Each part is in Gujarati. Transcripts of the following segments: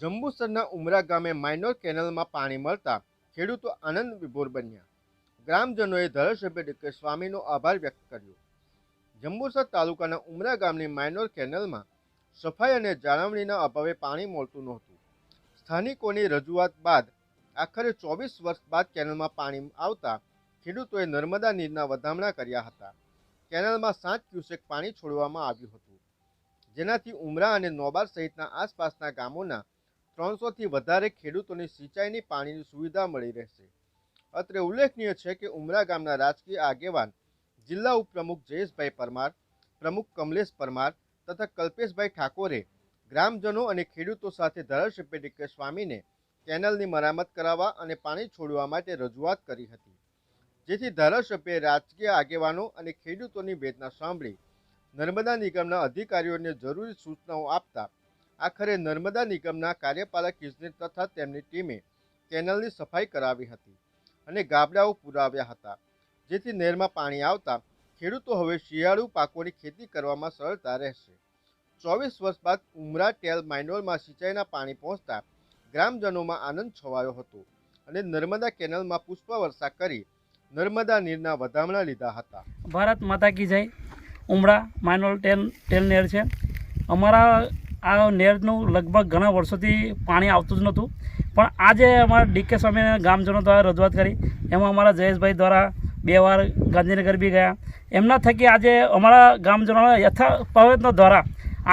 જંબુસરના ઉમરા ગામે માઇનોર કેનલમાં પાણી મળતા ખેડૂતો આનંદ વિભોર બન્યા. ગ્રામજનોએ ધારાસભ્ય ડીકે સ્વામીનો આભાર વ્યક્ત કર્યો. જંબુસર તાલુકાના ઉમરા ગામની માઇનોર કેનલમાં સફાઈ અને જાળવણીના અભાવે પાણી મળતું નહોતું. સ્થાનિકોની રજૂઆત બાદ આખરે ચોવીસ વર્ષ બાદ કેનલમાં પાણી આવતા ખેડૂતોએ નર્મદા નીરના વધામણા કર્યા હતા. કેનલમાં સાત ક્યુસેક પાણી છોડવામાં આવ્યું હતું. જેનાથી ઉમરા અને નોબાર સહિતના આસપાસના ગામોના ત્રણસોથી વધારે ખેડૂતોને સિંચાઈની પાણીની સુવિધા મળી રહેશે. અત્રે ઉલ્લેખનીય છે કે ઉમરા ગામના રાજકીય આગેવાન જિલ્લા ઉપપ્રમુખ જયેશભાઈ પરમાર, પ્રમુખ કમલેશ પરમાર તથા કલ્પેશભાઈ ઠાકોરે ગ્રામજનો અને ખેડૂતો સાથે ધારાસભ્ય ડીકે સ્વામીને કેનલની મરામત કરાવવા અને પાણી છોડવા માટે રજૂઆત કરી હતી. જેથી ધારાસભ્યએ રાજકીય આગેવાનો અને ખેડૂતોની વેદના સાંભળી નર્મદા નિગમના અધિકારીઓને જરૂરી સૂચનાઓ આપતા આખરે નર્મદા નિગમના કાર્યપાલક ઇજનેર તથા તેમની ટીમે કેનલની સફાઈ કરાવી હતી અને ગાબડાઓ પુરાવ્યા હતા. જેથી નહેરમાં પાણી આવતા ખેડૂતો હવે શિયાળુ પાકોની ખેતી કરવામાં સરળતા રહેશે. ચોવીસ વર્ષ બાદ ઉમરા ટેલ માઇનોરમાં સિંચાઈના પાણી પહોંચતા ગ્રામજનોમાં આનંદ છવાયો હતો અને નર્મદા કેનલમાં પુષ્પવર્ષા કરી નર્મદા નીરના વધામણા લીધા હતા. ભારત માતા કી જય. ઉમરા માઇનોલ ટેલ ટેલ નેર છે. અમારા આ નેરનું લગભગ ઘણા વર્ષોથી પાણી આવતું જ નહોતું. પણ આજે અમારા ડીકે સ્વામીના ગામજનો દ્વારા રજૂઆત કરી. એમાં અમારા જયેશભાઈ દ્વારા બે વાર ગાંધીનગર બી ગયા. એમના થકી આજે અમારા ગામજનોના યથા પ્રયત્નો દ્વારા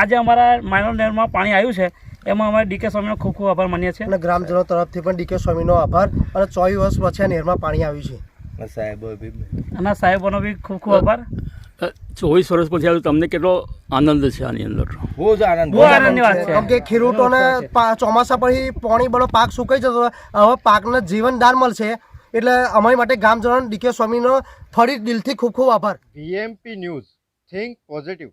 આજે અમારા માઇનોર નેરમાં પાણી આવ્યું છે. એમાં અમારે ડીકે સ્વામીનો ખૂબ ખૂબ આભાર માનીએ છીએ. અને ગ્રામજનો તરફથી પણ ડીકે સ્વામીનો આભાર. અને ચોવીસ વર્ષ પછી આ નેરમાં પાણી આવ્યું છે. સાહેબો બી અને સાહેબોનો બી ખૂબ ખૂબ આભાર. ચોવીસ વર્ષ પછી આવ્યું તમને કેટલો આનંદ છે આની અંદર? બહુ જ આનંદ. બહુ આનંદની વાત છે. કેમ કે ખેડૂતોને ચોમાસા પછી પાણી બધો પાક સુકાઈ જતો હવે પાકને જીવનદાન મળશે એટલે અમારી માટે ગામજનો ડીકે સ્વામીનો ફરી દિલથી ખૂબ ખૂબ આભાર. BMP news. Think positive.